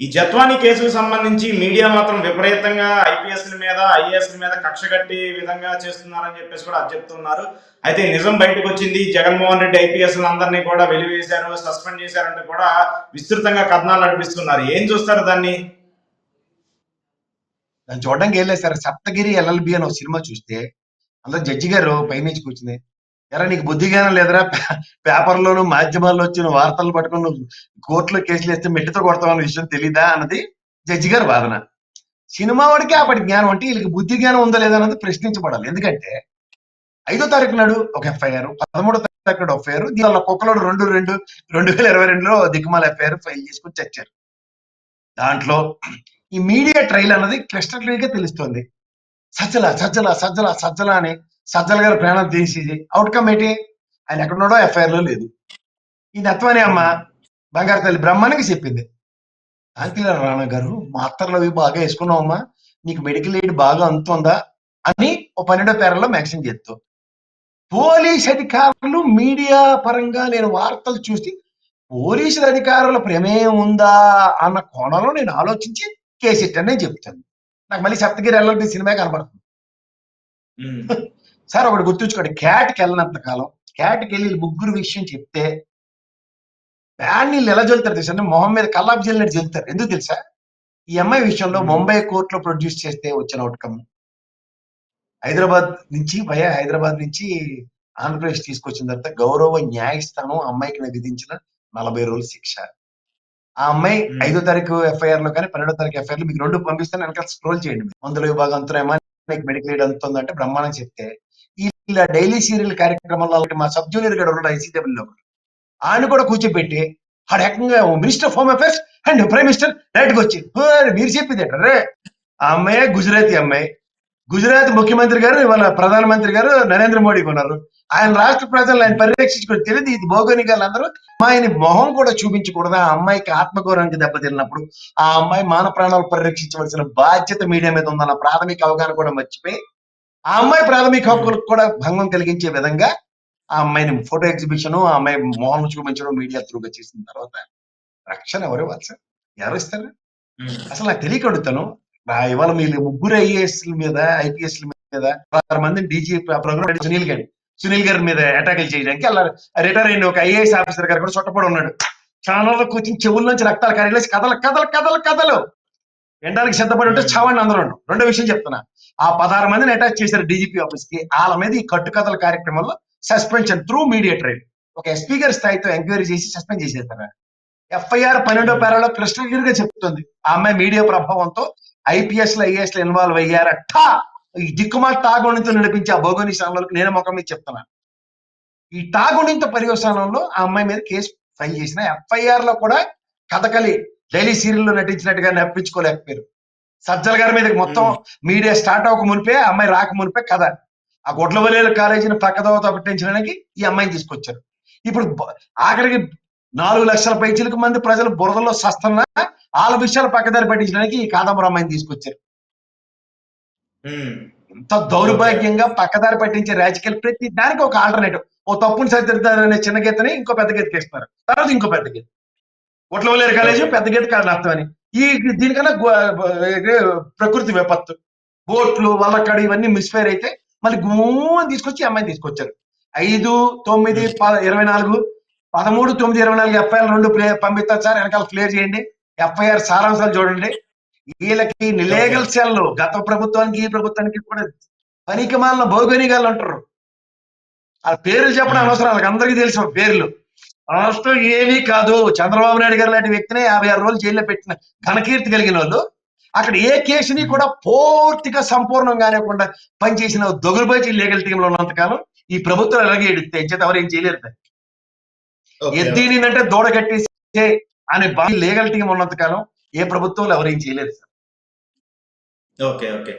ఈ జత్వాని కేసుకు సంబంధించి మీడియా మాత్రం విపరీతంగా ఐపీఎస్ల మీద ఐఏఎస్ల మీద కక్ష కట్టి విధంగా చేస్తున్నారని చెప్పేసి కూడా అది చెప్తున్నారు. అయితే నిజం బయటకు వచ్చింది జగన్మోహన్ రెడ్డి ఐపీఎస్ అందరినీ కూడా వెలివేశారు సస్పెండ్ చేశారంటే కూడా విస్తృతంగా కథనాలు నడిపిస్తున్నారు. ఏం చూస్తారు దాన్ని? దాన్ని చూడడానికి ఏం లేదు సార్. సప్తగిరి ఎల్ఎల్బి అని ఒక సినిమా చూస్తే అందులో జడ్జి గారు పైనుంచి కూర్చుంది. ఎరా నీకు బుద్ధి జ్ఞానం లేదరా పేపర్లోను మాధ్యమాల్లో వచ్చిన వార్తలు పట్టుకుని కోర్టులో కేసులు వేస్తే మెట్టితో కొడతామన్న విషయం తెలీదా అన్నది జడ్జి గారి వాదన. సినిమా వాడికి అప్పటి జ్ఞానం అంటే వీళ్ళకి బుద్ధి జ్ఞానం ఉందా లేదా అన్నది ప్రశ్నించబడాలి. ఎందుకంటే ఐదో తారీఖు నాడు ఒక ఎఫ్ఐఆర్ పదమూడో తారీఖు నాడు ఎఫ్ఐఆర్ దీనివల్ల కుక్కలోడు రెండు రెండు రెండు వేల ఇరవై రెండులో దిక్కుమాల ఎఫ్ఐఆర్ ఫైల్ చేసుకుని చచ్చారు. దాంట్లో ఈ మీడియా ట్రైల్ అన్నది క్లిస్టర్ క్లియర్గా తెలుస్తుంది. సజ్జల సజ్జల సజ్జల సజ్జల అని సజ్జల గారు ప్రాణం తీసేది అవుట్కమ్ ఏంటి? ఆయన ఎక్కడున్నాడో ఎఫ్ఐఆర్లో లేదు. ఈ నత్వాని అమ్మ బంగారు తల్లి బ్రహ్మానికి చెప్పింది. ఆంకిల రాణా గారు మాత్రలు అవి బాగా వేసుకున్నావమ్మా నీకు మెడికల్ ఎయిడ్ బాగా అందుతుందా అని ఓ పన్నెండో పేరలో మ్యాక్సిన్ చేస్తూ. పోలీస్ అధికారులు మీడియా పరంగా నేను వార్తలు చూసి పోలీసుల అధికారుల ప్రమేయం ఉందా అన్న కోణంలో నేను ఆలోచించి కేసు ఇట్టని నేను చెప్తాను. నాకు మళ్ళీ సప్తగిరి ఎల్ఎల్బి సినిమా కనబడుతుంది. సార్ ఒకటి గుర్తుంచుకోండి. క్యాట్కి వెళ్ళినంత కాలం క్యాట్కి వెళ్ళి ముగ్గురు విషయం చెప్తే బ్యాన్ నీళ్ళు ఎలా జల్లుతారు తెలుసా? అంటే మొహం మీద కల్లాపు జల్లినట్టు జల్లుతారు. ఎందుకు తెలుసా? ఈ అమ్మాయి విషయంలో. ముంబై కోర్టులో ప్రొడ్యూస్ చేస్తే వచ్చిన అవుట్కమ్ హైదరాబాద్ నుంచి భయ హైదరాబాద్ నుంచి ఆంధ్రప్రదేశ్ తీసుకొచ్చిన తర్వాత గౌరవ న్యాయస్థానం అమ్మాయికి విధించిన నలభై రోజుల శిక్ష. ఆ అమ్మాయి. ఐదో తారీఖు ఎఫ్ఐఆర్లో కానీ పన్నెండో తారీఖు ఎఫ్ఐఆర్లో మీకు రెండు పంపిస్తాను. వెనకాల స్క్రోల్ చేయండి మందుల విభాగం అంతరేమో మెడికల్ ఎయిడ్ అంతుందంటే బ్రహ్మాండం చెప్తే ఇలా డైలీ సీరియల్ కార్యక్రమంలో మా సబ్ జూనియర్ గడు ఉన్నాడు ఐసీడబ్ల్యూ లో ఆయన కూడా కూర్చోబెట్టి ఆడ ఏకంగా minister of home affairs and prime minister direct వచ్చి మీరు చెప్పింది రే? ఆ అమ్మాయి గుజరాతీ అమ్మాయి. గుజరాత్ ముఖ్యమంత్రి గారు ఇవాళ ప్రధానమంత్రి గారు నరేంద్ర మోడీ ఉన్నారు ఆయన రాష్ట్ర ప్రజలు ఆయన పర్యవేక్షించుకుని తెలియదు. ఇది భౌగోళికాలు అందరూ అమ్మాయిని మొహం కూడా చూపించకూడదు. ఆ అమ్మాయికి ఆత్మగౌరవానికి దెబ్బతిన్నప్పుడు ఆ అమ్మాయి మాన ప్రాణాలు పరిరక్షించవలసిన బాధ్యత మీడియా మీద ఉందన్న ప్రాథమిక అవగాహన కూడా మర్చిపోయి ఆ అమ్మాయి ప్రాథమిక హక్కులకు కూడా భంగం కలిగించే విధంగా ఆ అమ్మాయిని ఫోటో ఎగ్జిబిషన్ ఆ అమ్మాయి మొహం చూపించడం మీడియా త్రూగా చేసిన తర్వాత రక్షణ ఎవరు ఇవ్వాలి సార్? ఎవరు ఇస్తారు. అసలు నాకు తెలియక అడుగుతాను. ఆ ఇవాళ మీరు ముగ్గురు ఐఏఎస్ల మీద ఐపీఎస్ల మీద ఆరు మంది డీజీ ప్రోగ్రామ్ సునీల్ గారి సునీల్ గారి మీద అటాకులు చేయడానికి అలా రిటైర్ అయిన ఒక ఐఏఎస్ ఆఫీసర్ గారు కూడా చుట్టపడి ఉన్నాడు. ఛానల్లో కూర్చుని చెవుల నుంచి రక్తాలు కరిగేసి కథలు కథలు కథలు కథలు ఎండడానికి సిద్ధపడి ఉంటే చావండి అందరూ రెండో విషయం చెప్తున్నా. ఆ పదహారు మందిని అటాచ్ చేశారు డీజీపీ ఆఫీస్కి. వాళ్ళ మీద ఈ కట్టుకథల కార్యక్రమంలో సస్పెన్షన్ త్రూ మీడియా ట్రైల్ ఒక ఎస్పీ గారి స్థాయితో ఎంక్వైరీ చేసి సస్పెండ్ చేసేస్తారా ఎఫ్ఐఆర్ పన్నెండో పేరాలో క్రిస్టల్గా చెప్తుంది. ఆ అమ్మాయి మీడియా ప్రభావంతో ఐపీఎస్లో ఐఏఎస్లో ఇన్వాల్వ్ అయ్యారట. ఈ దిక్కుమాల తాగుణితో నడిపించే ఆ భౌగోళిక స్థానంలో నేను మొక్క మీద చెప్తున్నా. ఈ తాగుణిత పర్యవసానంలో ఆ అమ్మాయి మీద కేసు ఫైల్ చేసిన. ఎఫ్ఐఆర్లో కూడా కథకలి డైలీ సీరియల్లో నటించినట్టుగా నప్పించుకోలేకపోయారు. సజ్జల గారి మీద మొత్తం మీడియా స్టార్ట్ అవ్వక మునిపే అమ్మాయి రాక మునిపే కథ. ఆ గొడ్లవలేలు కాలేజీని పక్కదోవతో పట్టించడానికి ఈ అమ్మాయిని తీసుకొచ్చారు. ఇప్పుడు ఆఖరికి నాలుగు లక్షల పైచిలకు మంది ప్రజలు బురదలో సస్తున్నా వాళ్ళ విషయాలు పక్కదారి పట్టించడానికి ఈ కాదంబరం అమ్మాయిని తీసుకొచ్చారు. ఎంత దౌర్భాగ్యంగా పక్కదారి పట్టించే రాజకీయాలు ప్రతి దానికి ఒక ఆల్టర్నేటివ్ ఓ తప్పుని సరిదిద్దారు అనే చిన్న గీతని ఇంకో పెద్ద గీతకి ఇస్తారు తర్వాత ఇంకో పెద్ద గీత. ఒట్లవలేరు కాలేజీ పెద్ద గీత కాదు అర్థం అని. ఈ దీనికన్నా ప్రకృతి విపత్తు. బోట్లు వల్లకాడు ఇవన్నీ మిస్ఫైర్ అయితే మళ్ళీ గుమ్మని తీసుకొచ్చి అమ్మాయిని తీసుకొచ్చారు. ఐదు తొమ్మిది ఇరవై నాలుగు పదమూడు తొమ్మిది ఇరవై నాలుగు ఎఫ్ఐఆర్ రెండు పంపిస్తారు సార్. వెనకాల క్లియర్ చేయండి. ఎఫ్ఐఆర్ సారాంశాలు చూడండి. వీళ్ళకి లీగల్ సెల్ గత ప్రభుత్వానికి ఈ ప్రభుత్వానికి కూడా పనికి మాలిన భౌగోళికాలు అంటారు. ఆ పేర్లు చెప్పడం అవసరం. వాళ్ళకి అందరికీ తెలుసు పేర్లు. రాష్ట్రం ఏమీ కాదు. చంద్రబాబు నాయుడు గారు లాంటి వ్యక్తిని యాభై ఆరు రోజులు జైల్లో పెట్టిన ఘనకీర్తి కలిగిన వాళ్ళు అక్కడ ఏ కేసుని కూడా పూర్తిగా సంపూర్ణంగా అనేకుండా పనిచేసిన దొగులుబాజీ లీగల్ టీంలో ఉన్నంతకాలం ఈ ప్రభుత్వం ఎలాగే ఎడితే చేత ఎవరు ఏం చేయలేరు. ఎద్దినిందంటే దూడ కట్టేసి అనే లీగల్ టీం ఉన్నంతకాలం ఏ ప్రభుత్వంలో ఎవరు ఏం చేయలేరు ఓకే ఓకే.